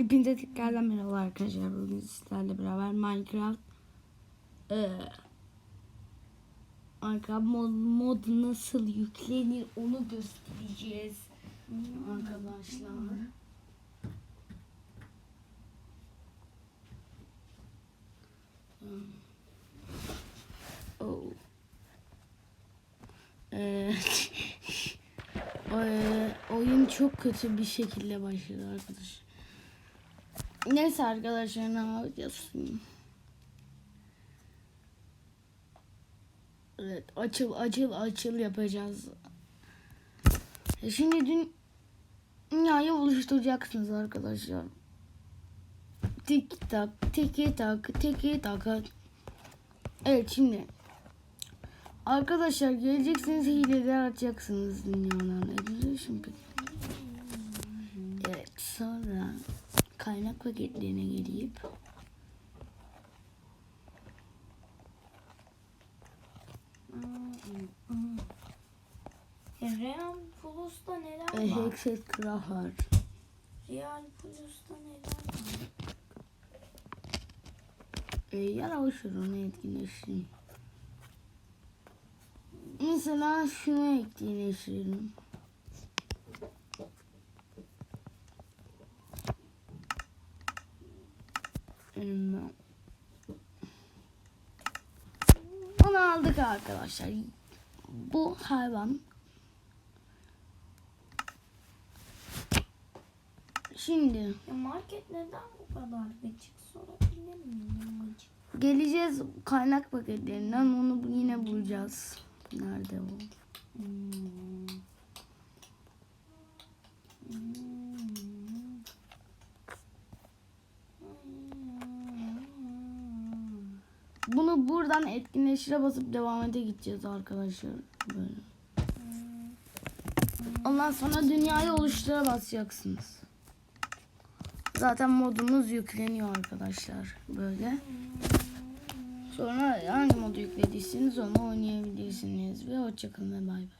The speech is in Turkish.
Hepinize tekrardan merhaba arkadaşlar. Bugün sizlerle beraber Minecraft eee Minecraft mod, mod nasıl yüklenir onu göstereceğiz. Arkadaşlar. Oh. Eee, oyun çok kötü bir şekilde başladı arkadaşlar. Neyse arkadaşlar ne yapacağız? Evet açıl açıl açıl yapacağız. E Şimdi dün dünyayı oluşturacaksınız arkadaşlar. Tik tak tiki tak tiki tak. Evet şimdi arkadaşlar geleceksiniz hileler atacaksınız dünyadan. Güzel şimdi. Evet sonra kaynak paketlerine gelip Real Plus'ta neler e, var? Hexet Krahar. Real Plus'ta neler var? E, yavaş onu etkileştirin. Mesela şunu etkileştirelim. Elimden. Onu aldık arkadaşlar. Bu hayvan. Şimdi Ya market neden bu kadar gıcık sorabilir miyim? Geleceğiz kaynak paketlerinden onu yine bulacağız. Nerede o? Hmm. Bunu buradan etkinleştire basıp devam ede gideceğiz arkadaşlar. Böyle. Ondan sonra dünyayı oluştura basacaksınız. Zaten modumuz yükleniyor arkadaşlar. Böyle. Sonra hangi modu yüklediyseniz onu oynayabilirsiniz. Ve hoşçakalın ve bay bay.